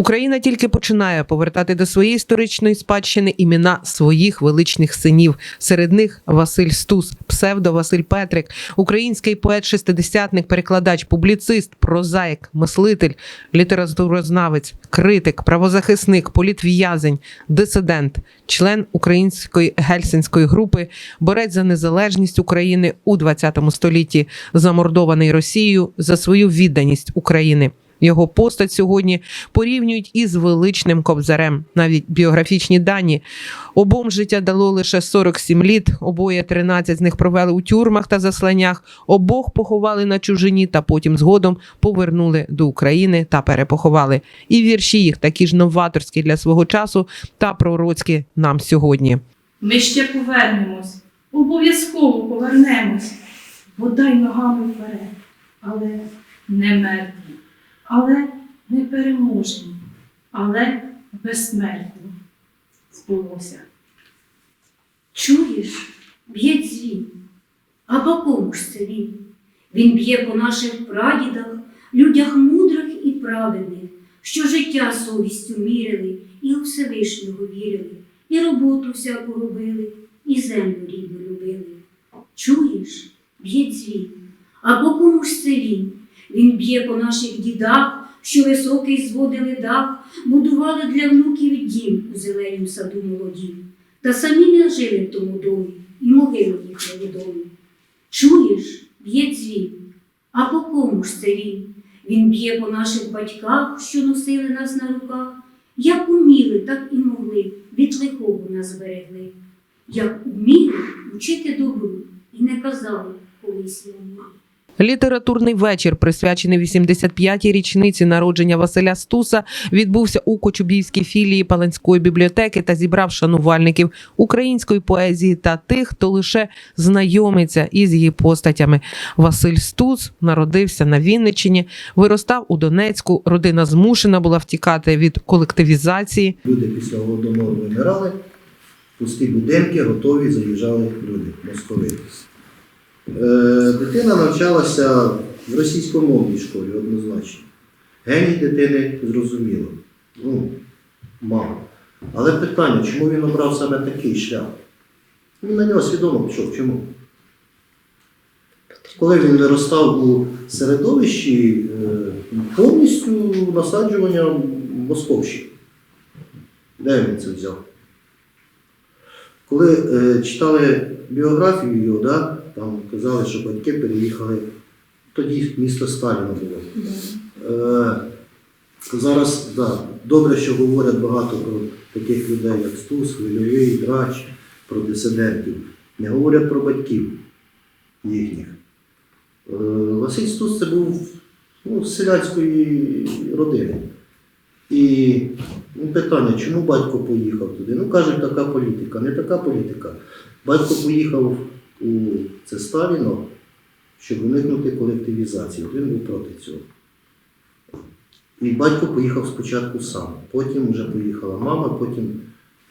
Україна тільки починає повертати до своєї історичної спадщини імена своїх величних синів. Серед них Василь Стус, псевдо Василь Петрик, український поет, шестидесятник, перекладач, публіцист, прозаїк, мислитель, літературознавець, критик, правозахисник, політв'язень, дисидент, член української гельсінської групи, борець за незалежність України у ХХ столітті, замордований Росією за свою відданість України. Його постать сьогодні порівнюють із величним кобзарем. Навіть біографічні дані. Обом життя дало лише 47 літ. Обоє 13 з них провели у тюрмах та засланнях. Обох поховали на чужині та потім згодом повернули до України та перепоховали. І вірші їх такі ж новаторські для свого часу та пророцькі нам сьогодні. Ми ще повернемось, обов'язково повернемось. Бодай ногами вперед, але не мертві, але не переможені, але безсмертні. Збулося. Чуєш, б'є дзвін. А по кому ж це він? Він б'є по наших прадідах, людях мудрих і праведних, що життя совістю мірили і у Всевишнього вірили, і роботу всяку робили, і землю рідну любили. Чуєш, б'є дзвін. А по кому ж це він? Він б'є по наших дідах, що високий зводили дах, будували для внуків дім у зеленім саду молодім та самі не жили в тому домі, і могили їх невідомі. Чуєш, б'є дзвін, а по кому ж це він? Він б'є по наших батьках, що носили нас на руках, як уміли, так і могли, від лихого нас берегли. Як уміли учити добру, і не казали колись йому. Літературний вечір, присвячений 85-й річниці народження Василя Стуса, відбувся у Кочубівській філії Паланської бібліотеки та зібрав шанувальників української поезії та тих, хто лише знайомиться із її постатями. Василь Стус народився на Вінниччині, виростав у Донецьку. Родина змушена була втікати від колективізації. Люди після голодомору вимирали, пусті будинки, готові заїжджали люди, московити. Е, дитина навчалася в російськомовній школі однозначно. Геній дитини зрозуміло. Ну, мало. Але питання, чому він обрав саме такий шлях? Він на нього свідомо пішов. Чому? Коли він виростав у середовищі е, повністю насаджування московщини. Де він це взяв? Коли е, читали біографію його, да, там казали, що батьки переїхали, тоді місто Сталіна було. Е, зараз да, добре, що говорять багато про таких людей, як Стус, Хвильовий, Драч, про дисидентів. Не говорять про батьків їхніх. Е, Василь Стус це був ну, з селянської родини. І ну, питання, чому батько поїхав туди? Ну, кажуть, така політика. Не така політика. Батько поїхав у це Сталіно, щоб уникнути колективізації. Він був проти цього. І батько поїхав спочатку сам, потім вже поїхала мама, потім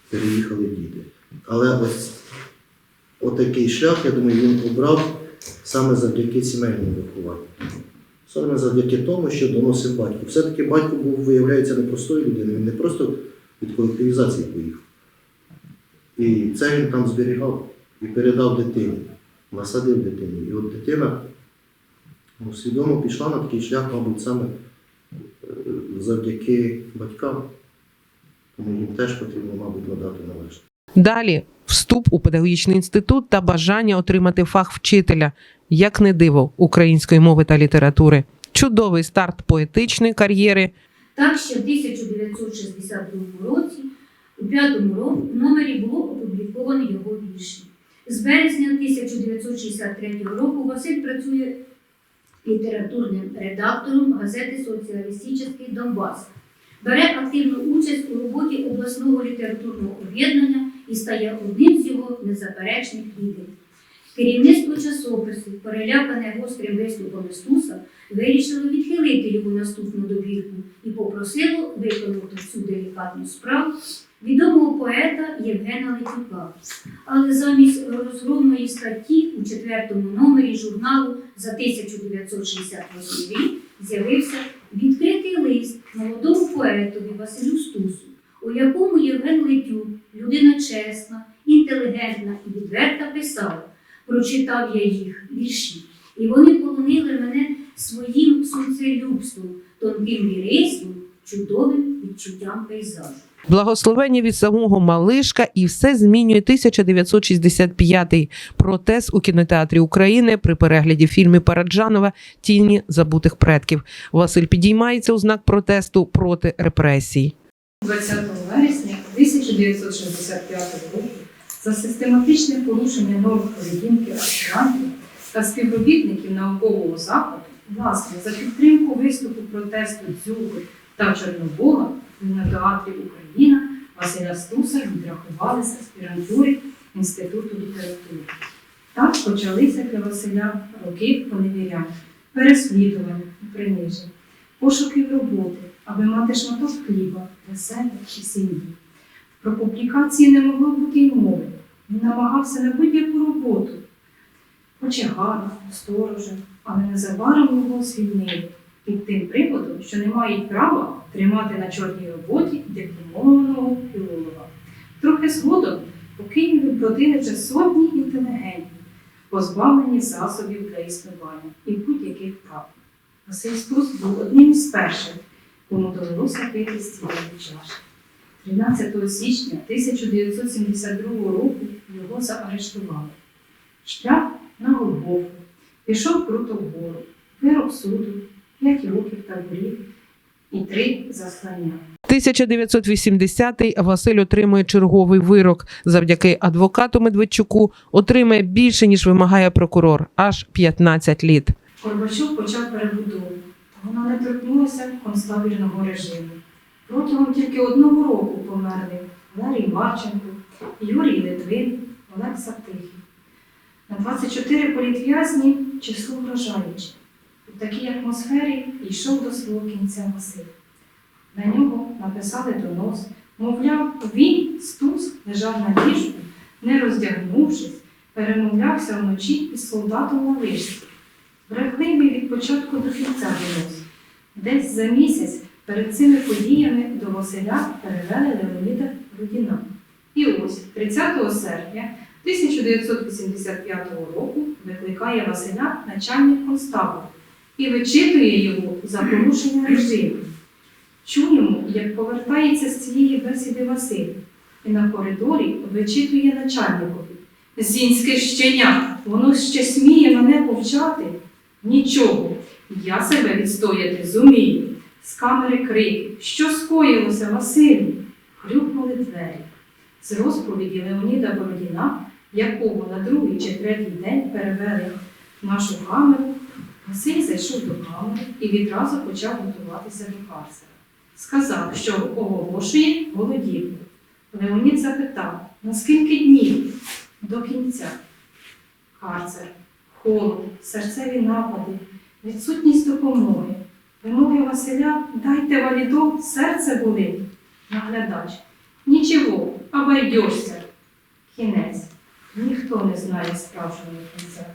переїхали діти. Але ось отакий шлях, я думаю, він обрав саме завдяки сімейному вихованню. Саме завдяки тому, що доносив батько. Все-таки батько був, виявляється, непростою людиною, він не просто від колективізації поїхав. І це він там зберігав і передав дитині, насадив дитині. І от дитина ну, свідомо пішла на такий шлях, мабуть, саме е, завдяки батькам. Тому їм теж потрібно, мабуть, надати належне. Далі вступ у педагогічний інститут та бажання отримати фах вчителя, як не диво української мови та літератури. Чудовий старт поетичної кар'єри. Так ще в 1962 році, у п'ятому ро- номері було опубліковано його вірші. З березня 1963 року Василь працює літературним редактором газети Соціалістичний Донбас. Бере активну участь у роботі обласного літературного об'єднання і стає одним з його незаперечних лідерів. Керівництво часопису, перелякане гострим виступом Стуса, вирішило відхилити його наступну добірку і попросило виконати цю делікатну справу відомого поета Євгена Летюка. Але замість розгромної статті у четвертому номері журналу за 1968 рік з'явився відкритий лист молодому поетові Василю Стусу, у якому Євген Летюк, людина чесна, інтелігентна і відверта, писав. Прочитав я їх вірші, і вони полонили мене своїм сонцелюбством, тонким ліризмом, чудовим відчуттям пейзажу. Благословення від самого Малишка і все змінює 1965 протест у кінотеатрі України при перегляді фільмів Параджанова Тіні забутих предків. Василь підіймається у знак протесту проти репресій. 20 вересня 1965 року за систематичне порушення норм поведінки аспірантів та співробітників наукового закладу, власне, за підтримку виступу протесту Дзюби та Чорнобога в кінотеатрі Україна Василя Стуса відрахували з аспірантури Інституту літератури. Так почалися для Василя роки поневірянь, переслідування принижень, пошуків роботи, аби мати шматок хліба для себе чи сім'ї. Про публікації не могло бути й мови. Він намагався на будь-яку роботу, кочегаром, сторожем, але незабаром його звільнили під тим приводом, що не мають права тримати на чорній роботі дипломованого філолога. Трохи згодом у Києві вже сотні інтелігентів, позбавлені засобів для існування і будь-яких прав. Василь Стус був одним із перших, кому довелося пити з цієї чаші. 13 січня 1972 року його заарештували. Шлях на Голгофу, пішов круто вгору, вирок суду, 5 років таборів і 3 заслання. 1980-й Василь отримує черговий вирок. Завдяки адвокату Медведчуку отримає більше, ніж вимагає прокурор, аж 15 літ. Горбачов почав перебудову. Вона не торкнулася концтабірного режиму. Протягом тільки одного року померли Валерій Марченко, Юрій Литвин, Олег Сатихів. На 24 політв'язні число вражаюче. Такій атмосфері йшов до свого кінця Василь. На нього написали донос, мовляв, він, Стус, лежав на ліжку, не роздягнувшись, перемовлявся вночі із солдатом на вишці. Брехливий від початку до кінця донос. Десь за місяць перед цими подіями до Василя перевели Леоніда Рудіна. І ось 30 серпня 1985 року викликає Василя начальник констабу і вичитує його за порушення режиму. Чуємо, як повертається з цієї бесіди Василь і на коридорі вичитує начальникові. Зінське щеня, воно ще сміє мене повчати. Нічого, я себе відстояти зумію. З камери крик, що скоїлося, Василю? Хрюкнули двері. З розповіді Леоніда Бородіна, якого на другий чи третій день перевели нашу камеру, Василь зайшов до камери і відразу почав готуватися до карцера. Сказав, що оголошує голодівку. Леонід запитав, на скільки днів? До кінця. Карцер, холод, серцеві напади, відсутність допомоги. Вимоги Василя дайте валідол, серце болить. Наглядач. Нічого, обойдешся. Кінець. Ніхто не знає справжнього кінця.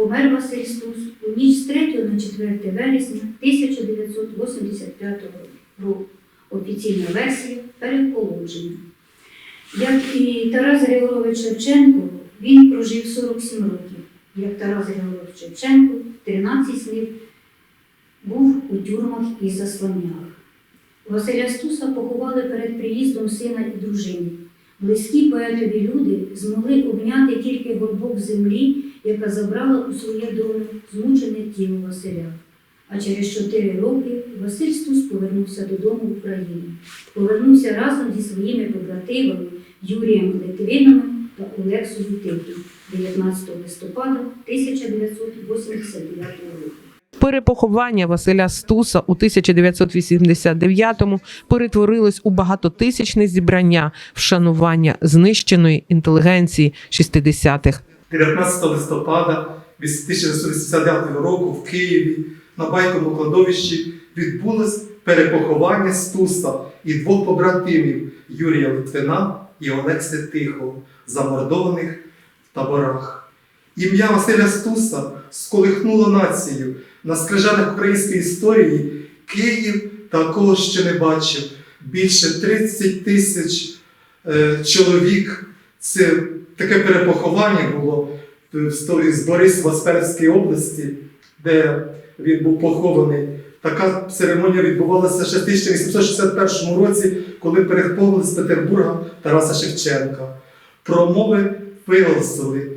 Помер Василь Стус у ніч з 3 на 4 вересня 1985 року. Офіційна версія переположення. Як і Тарас Григорович Шевченко, він прожив 47 років. Як Тарас Григорович Шевченко, 13 з них був у тюрмах і засланнях. Василя Стуса поховали перед приїздом сина і дружини. Близькі поетові люди змогли обняти тільки горбок землі, яка забрала у своє долю змучене тіло Василя. А через чотири роки Василь Стус повернувся додому в Україну. Повернувся разом зі своїми побратимами Юрієм Литвиновим та Олексою Тихим 19 листопада 1989 року. Перепоховання Василя Стуса у 1989-му перетворилось у багатотисячне зібрання вшанування знищеної інтелігенції 60-х. 19 листопада 1989 року в Києві на байковому кладовищі відбулось перепоховання Стуса і двох побратимів Юрія Литвина і Олекси Тихого, замордованих в таборах. Ім'я Василя Стуса сколихнуло націю на скрижалях української історії Київ такого ще не бачив. Більше 30 тисяч е, чоловік. Це таке перепоховання було з Борисова з області, де він був похований. Така церемонія відбувалася ще в 1861 році, коли переховували з Петербурга Тараса Шевченка. Промови виголосили.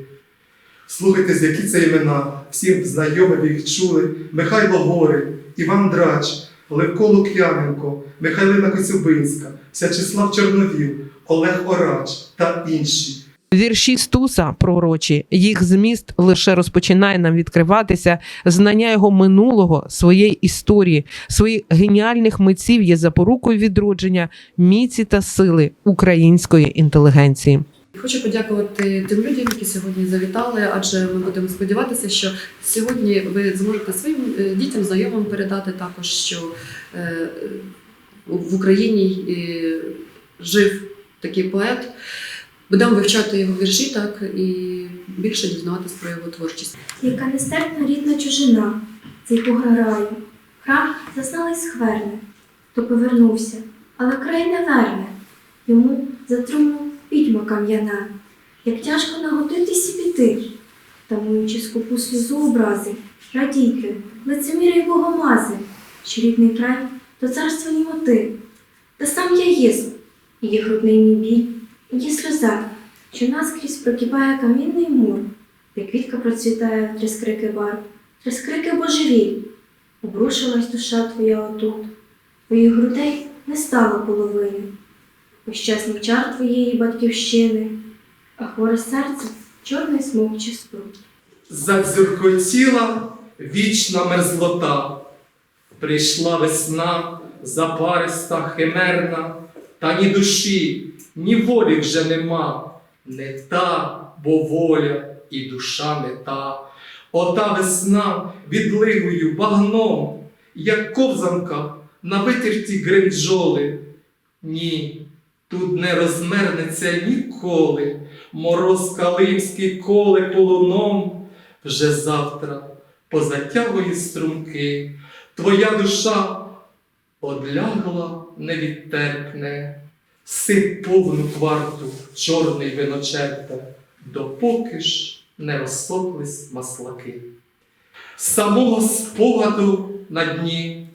Слухайте, з які це імена. Всім знайомі їх чули. Михайло Гори, Іван Драч, Левко Лук'яненко, Михайлина Коцюбинська, Всячеслав Чорновіл, ОлегОрач та інші. Вірші Стуса пророчі, їх зміст лише розпочинає нам відкриватися. Знання його минулого, своєї історії, своїх геніальних митців є запорукою відродження міці та сили української інтелігенції. Хочу подякувати тим людям, які сьогодні завітали, адже ми будемо сподіватися, що сьогодні ви зможете своїм е, дітям, знайомим передати також, що е, в Україні е, жив такий поет. Будемо вивчати його вірші, так і більше дізнаватись про його творчість. Яка нестерпна рідна чужина, цей пугра раю. Храм зазнали схверне, то повернувся, але край не верне. Йому затруму відьма кам'яна, як тяжко нагодитись і піти, тамуючи скупу сльозу образи, радійки, лицеміри й богомази, що рідний край то царство німоти. Та сам я єсмь, є грудний мій біль, є сльоза, що наскрізь прокипає камінний мур. Як квітка процвітає скрики барв, три скрики божевіль. Обрушилась душа твоя отут, твоїх грудей не стало половини. Ощасний чар твоєї батьківщини, а хворе серце чорний смокчий спрут. Задзюркотіла вічна мерзлота. Прийшла весна, запариста, химерна, та ні душі, ні волі вже нема. Не та, бо воля і душа не та. Ота весна відлигою багном, як ковзанка на витерті гринджоли. Ні, тут не розмернеться ніколи. Мороз калимський коле колуном вже завтра позатягує струмки, твоя душа одлягла невідтерпне, сип повну кварту чорний виночерпе, допоки ж не розсохлись маслаки. Самого спогаду на дні,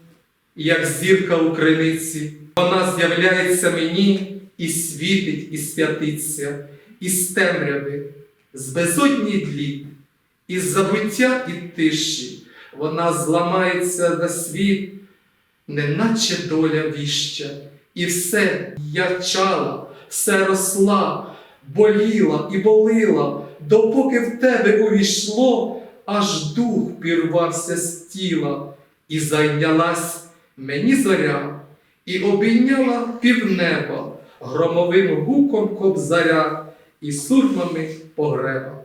як зірка у криниці, вона з'являється мені і світить, і святиться, із темряви, з безодні длі, із забуття і тиші, вона зламається на світ, неначе доля віща, і все ячала, все росла, боліла і болила, допоки в тебе увійшло, аж дух пірвався з тіла, і зайнялась мені зоря, і обійняла півнеба громовим гуком кобзаря і сурмами погреба.